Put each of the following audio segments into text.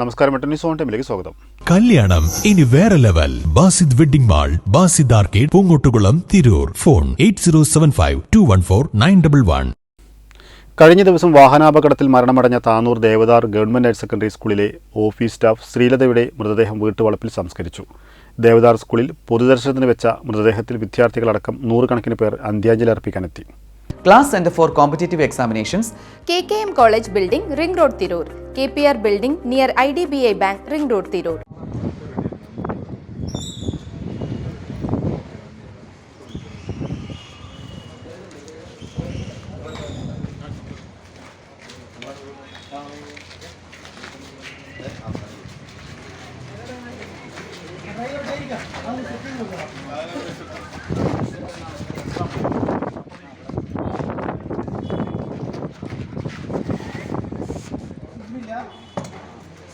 നമസ്കാരം news on ടൈമിലേക്ക് സ്വാഗതം. കല്യാണം ഇനി വേറെ level. Basid wedding mall Basid arcade Poongottukulam Tirur. Phone eight zero seven five two one four nine double one. കഴിഞ്ഞ ദിവസം വാഹനാപകടത്തിൽ മരണമടഞ്ഞ Tanur Devadar government higher secondary സ്കൂളിലെ ഓഫീസ് സ്റ്റാഫ് ശ്രീലതയുടെ മൃതദേഹം വീട്ടുവളപ്പിൽ സംസ്കരിച്ചു. ദേവദാർ സ്കൂളിൽ പൊതുദർശനത്തിന് വെച്ച മൃതദേഹത്തിൽ വിദ്യാർത്ഥികളടക്കം നൂറുകണക്കിന് പേർ അന്ത്യാഞ്ജലി അർപ്പിക്കാനെത്തി. Class centre for competitive examinations K K M college building ring road Tirur. KPR Building near IDBI Bank, Ring Road,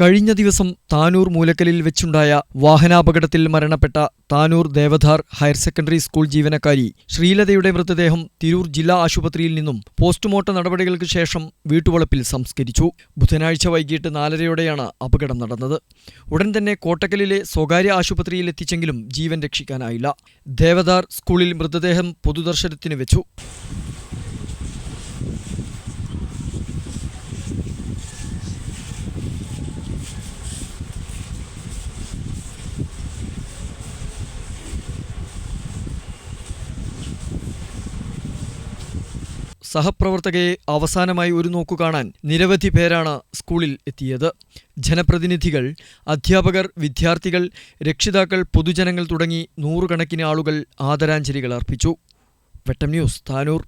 കഴിഞ്ഞ ദിവസം താനൂർ മൂലക്കലിൽ വെച്ചുണ്ടായ വാഹനാപകടത്തിൽ മരണപ്പെട്ട Tanur Devadhar higher secondary school ജീവനക്കാരി ശ്രീലതയുടെ മൃതദേഹം തിരൂർ ജില്ലാ ആശുപത്രിയിൽ നിന്നും പോസ്റ്റ്മോർട്ടം നടപടികൾക്ക് ശേഷം വീട്ടുവളപ്പിൽ സംസ്കരിച്ചു. ബുധനാഴ്ച വൈകിട്ട് നാലരയോടെയാണ് അപകടം നടന്നത്. ഉടൻ തന്നെ കോട്ടക്കലിലെ സ്വകാര്യ ആശുപത്രിയിൽ എത്തിച്ചെങ്കിലും ജീവൻ രക്ഷിക്കാനായില്ല. ദേവധാർ സ്കൂളിൽ മൃതദേഹം പൊതുദർശനത്തിന് വെച്ചു. സഹപ്രവർത്തകയെ അവസാനമായി ഒരു നോക്കു കാണാൻ നിരവധി പേരാണ് സ്കൂളിൽ എത്തിയത്. ജനപ്രതിനിധികൾ അധ്യാപകർ വിദ്യാർത്ഥികൾ രക്ഷിതാക്കൾ പൊതുജനങ്ങൾ തുടങ്ങി നൂറുകണക്കിന് ആളുകൾ ആദരാഞ്ജലികൾ അർപ്പിച്ചു. വെട്ടം ന്യൂസ് താനൂർ.